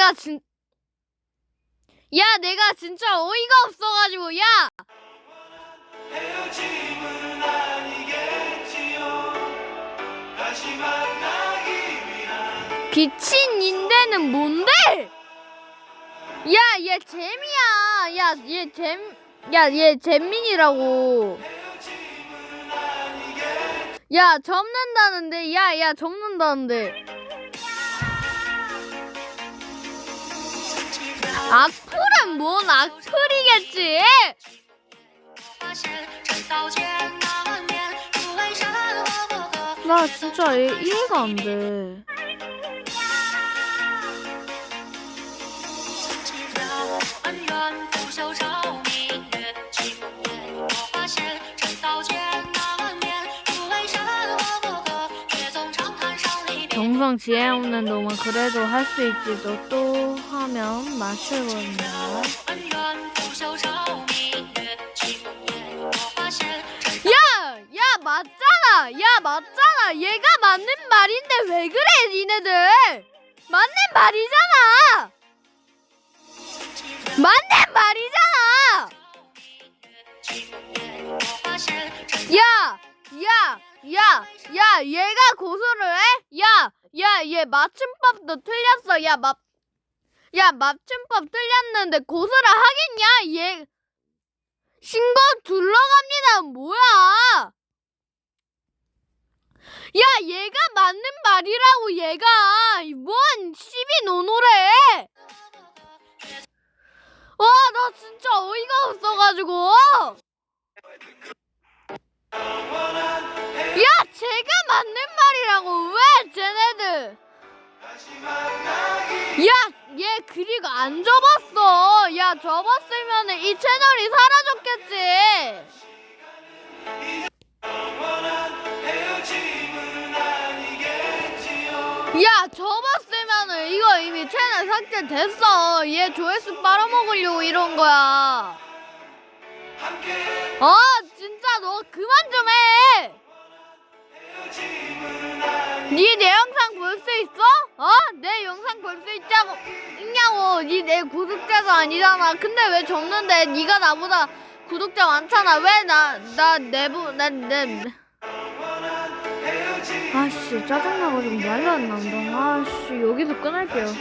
내가 진, 야, 내가 진짜 어이가 없어가지고, 야! 비친 인대는 뭔데? 야, 얘 잼이야. 야, 얘 잼, 야, 얘 잼민이라고. 야, 접는다는데, 야, 야, 접는다는데. 악플은 뭔 악플이겠지? 나 진짜 이, 이해가 안 돼. 정성 지혜 없는 놈은 그래도 할 수 있지도 또. 화면 맛을 본다. 야! 야, 맞잖아! 야, 맞잖아! 얘가 맞는 말인데 왜 그래, 니네들! 맞는 말이잖아! 맞는 말이잖아! 야! 야! 야! 야! 얘가 고소를 해? 야! 야! 얘 맞춤법도 틀렸어! 야! 맞... 야, 맞춤법 틀렸는데 고소를 하겠냐? 얘, 신고 둘러갑니다. 뭐야? 야, 얘가 맞는 말이라고, 얘가. 뭔 시비 노노래. 와, 나 진짜 어이가 없어가지고. 야, 제가 맞는 말이라고. 왜, 쟤네들. 야, 얘 그리고 안 접었어. 야, 접었으면 이 채널이 사라졌겠지. 야, 접었으면 이거 이미 채널 삭제됐어. 얘 조회수 빨아먹으려고 이런 거야. 어, 니내 영상 볼 수 있어? 어? 내 영상 볼 수 있자고 있냐고. 니내 구독자가 아니잖아. 근데 왜 접는데? 니가 나보다 구독자 많잖아. 왜 나 나 내부 난내 아씨 짜증나가지고 말도 안 나온다. 아씨 여기서 끊을게요.